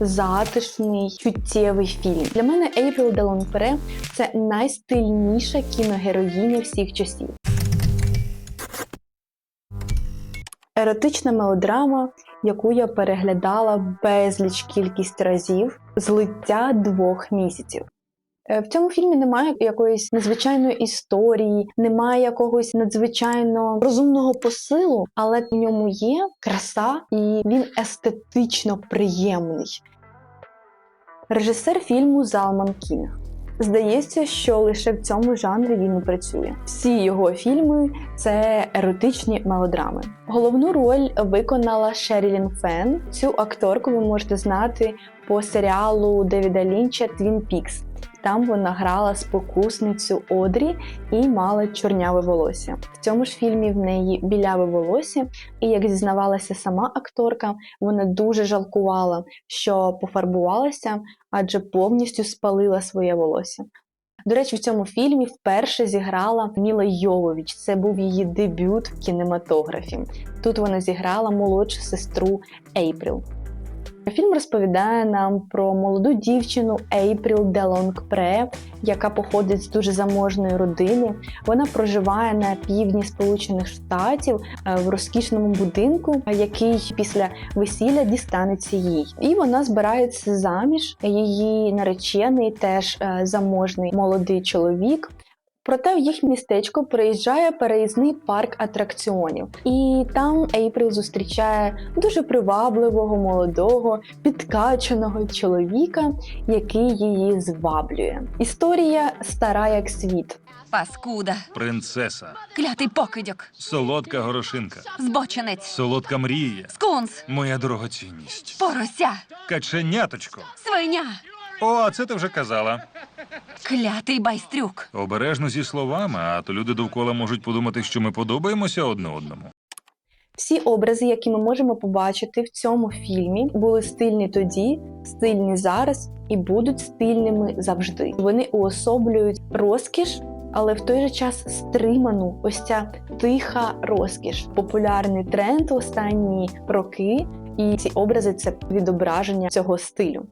затишний, чуттєвий фільм. Для мене Ейпріл Делонпре це найстильніша кіногероїня всіх часів. Еротична мелодрама, яку я переглядала безліч кількість разів, злиття двох місяців. Е, В цьому фільмі немає якоїсь надзвичайної історії, немає якогось надзвичайно розумного посилу, але в ньому є краса і він естетично приємний. Режисер фільму Залман Кінг. Здається, що лише в цьому жанрі він працює. Всі його фільми це еротичні мелодрами. Головну роль виконала Шерілін Фен. Цю акторку ви можете знати по серіалу Девіда Лінча Твін Пікс. Там вона грала спокусницю Одрі і мала чорняве волосся. В цьому ж фільмі в неї біляве волосся, і як зізнавалася сама акторка, вона дуже жалкувала, що пофарбувалася, адже повністю спалила своє волосся. До речі, в цьому фільмі вперше зіграла Міла Йовович. Це був її дебют в кінематографі. Тут вона зіграла молодшу сестру Ейпріл. Фільм розповідає нам про молоду дівчину Ейпріл Делонгпре, яка походить з дуже заможної родини. Вона проживає на півдні Сполучених Штатів е, в розкішному будинку, який після весілля дістанеться їй. І вона збирається заміж. Її наречений теж е, заможний молодий чоловік. Проте в їх містечко приїжджає переїзний парк атракціонів, і там Ейпріл зустрічає дуже привабливого, молодого, підкачаного чоловіка, який її зваблює. Історія стара як світ. Паскуда, Принцеса, клятий покидьок, солодка горошинка, збочинець, солодка мрія, скунс, моя дорогоцінність. порося, Каченяточко. свиня, О, це ти вже казала. Клятий байстрюк. Обережно зі словами, а то люди довкола можуть подумати, що ми подобаємося одне одному. Всі образи, які ми можемо побачити в цьому фільмі, були стильні тоді, стильні зараз і будуть стильними завжди. Вони уособлюють розкіш. Але в той же час стриману ось ця тиха розкіш, популярний тренд в останні роки, і ці образи це відображення цього стилю.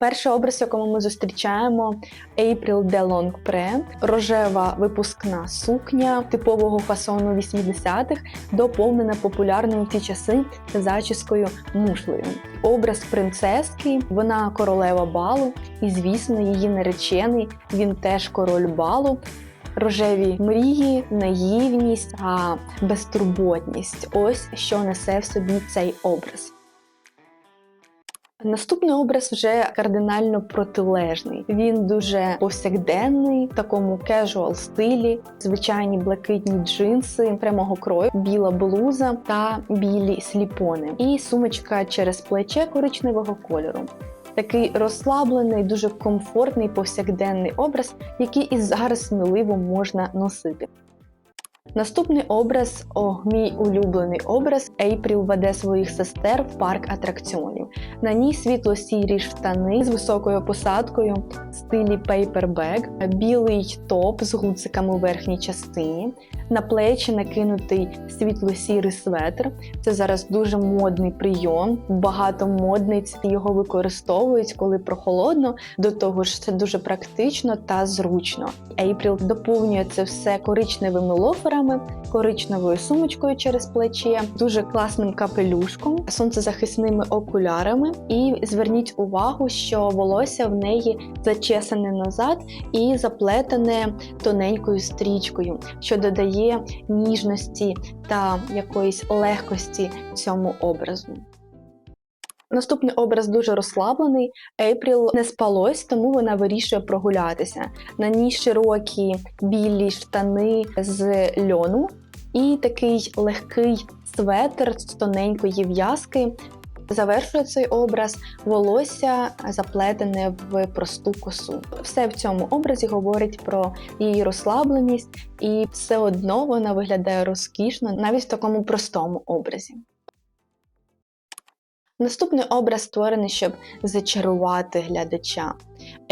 Перший образ, якому ми зустрічаємо April de Longpre, рожева випускна сукня типового фасону 80-х, доповнена популярною в ті часи зачіскою мушлею. Образ принцески, вона королева балу, і, звісно, її наречений, він теж король балу. Рожеві мрії, наївність та безтурботність ось що несе в собі цей образ. Наступний образ вже кардинально протилежний. Він дуже повсякденний, в такому кежуал стилі, звичайні блакитні джинси прямого крою, біла блуза та білі сліпони, і сумочка через плече коричневого кольору. Такий розслаблений, дуже комфортний повсякденний образ, який і зараз сміливо можна носити. Наступний образ, о, мій улюблений образ. Ейпріл веде своїх сестер в парк атракціонів. На ній світло-сірі штани з високою посадкою, в стилі пейпербек, білий топ з гудзиками у верхній частині, на плечі накинутий світло-сірий светр. Це зараз дуже модний прийом. Багато модниць його використовують, коли прохолодно. До того ж, це дуже практично та зручно. Ейпріл доповнює це все коричневими лоферами, коричневою сумочкою через плече, дуже класним капелюшком, сонцезахисними окулярами. І зверніть увагу, що волосся в неї зачесане назад і заплетене тоненькою стрічкою, що додає ніжності та якоїсь легкості цьому образу. Наступний образ дуже розслаблений. Ейпріл не спалось, тому вона вирішує прогулятися. На ній широкі білі штани з льону і такий легкий светр з тоненької в'язки. Завершує цей образ волосся заплетене в просту косу. Все в цьому образі говорить про її розслабленість, і все одно вона виглядає розкішно навіть в такому простому образі. Наступний образ створений, щоб зачарувати глядача.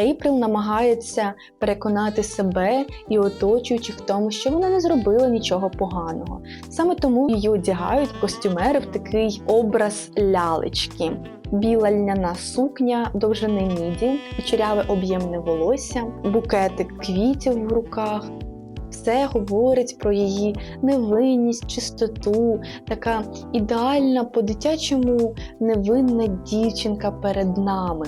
Ейпріл намагається переконати себе і оточуючих в тому, що вона не зробила нічого поганого. Саме тому її одягають костюмери в такий образ лялечки. біла льняна сукня, довжини міді, кучеряве об'ємне волосся, букетик квітів в руках. Все говорить про її невинність, чистоту, така ідеальна по-дитячому невинна дівчинка перед нами.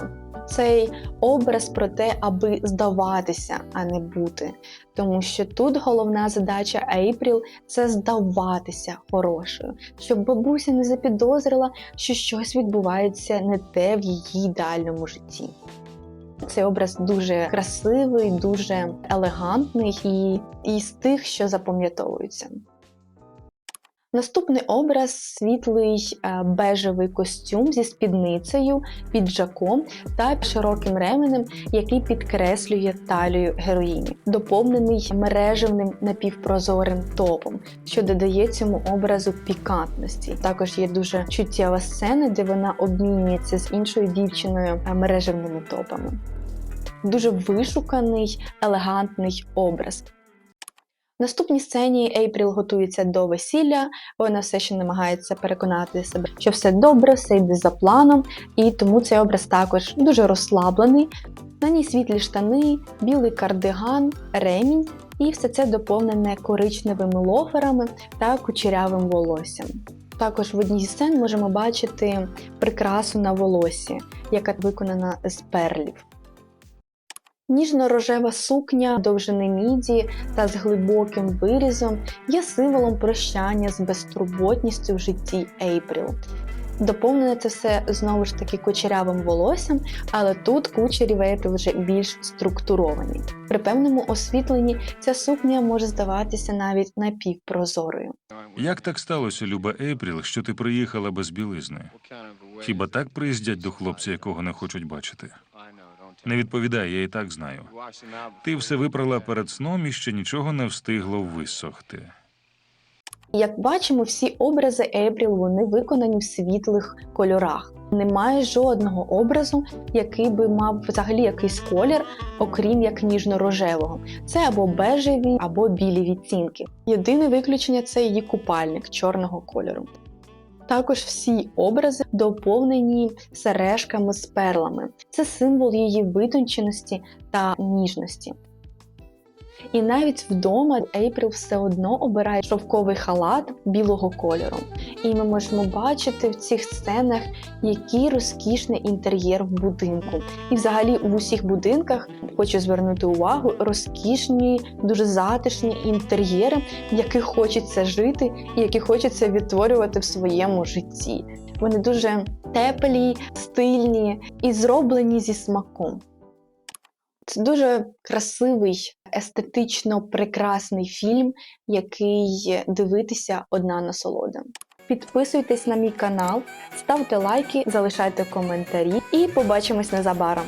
Цей образ про те, аби здаватися, а не бути. Тому що тут головна задача Ейпріл це здаватися хорошою, щоб бабуся не запідозрила, що щось відбувається не те в її ідеальному житті. Цей образ дуже красивий, дуже елегантний і, і з тих, що запам'ятовуються. Наступний образ світлий е, бежевий костюм зі спідницею, піджаком та широким ременем, який підкреслює талію героїні, доповнений мережевним напівпрозорим топом, що додає цьому образу пікантності. Також є дуже чуттєва сцена, де вона обмінюється з іншою дівчиною е, мережевними топами. Дуже вишуканий, елегантний образ. Наступній сцені Ейпріл готується до весілля. Вона все ще намагається переконати себе, що все добре, все йде за планом, і тому цей образ також дуже розслаблений. На ній світлі штани, білий кардиган, ремінь, і все це доповнене коричневими лоферами та кучерявим волоссям. Також в одній з сцен можемо бачити прикрасу на волосі, яка виконана з перлів. Ніжно-рожева сукня довжини міді та з глибоким вирізом є символом прощання з безтурботністю в житті Ейпріл. Доповнене це все знову ж таки кучерявим волоссям, але тут кучері Ейпріл вже більш структуровані. При певному освітленні ця сукня може здаватися навіть напівпрозорою. Як так сталося, Люба Ейпріл, що ти приїхала без білизни? Хіба так приїздять до хлопця, якого не хочуть бачити? Не відповідай, я і так знаю. Ти все випрала перед сном і ще нічого не встигло висохти. Як бачимо, всі образи Ейпріл вони виконані в світлих кольорах. Немає жодного образу, який би мав взагалі якийсь колір, окрім як ніжно-рожевого. Це або бежеві, або білі відтінки. Єдине виключення це її купальник чорного кольору. Також всі образи доповнені сережками з перлами. Це символ її витонченості та ніжності. І навіть вдома Ейпріл все одно обирає шовковий халат білого кольору. І ми можемо бачити в цих сценах, який розкішний інтер'єр в будинку. І взагалі в усіх будинках хочу звернути увагу розкішні, дуже затишні інтер'єри, в яких хочеться жити і які хочеться відтворювати в своєму житті. Вони дуже теплі, стильні і зроблені зі смаком. Це дуже красивий, естетично прекрасний фільм, який дивитися одна насолода. Підписуйтесь на мій канал, ставте лайки, залишайте коментарі і побачимось незабаром.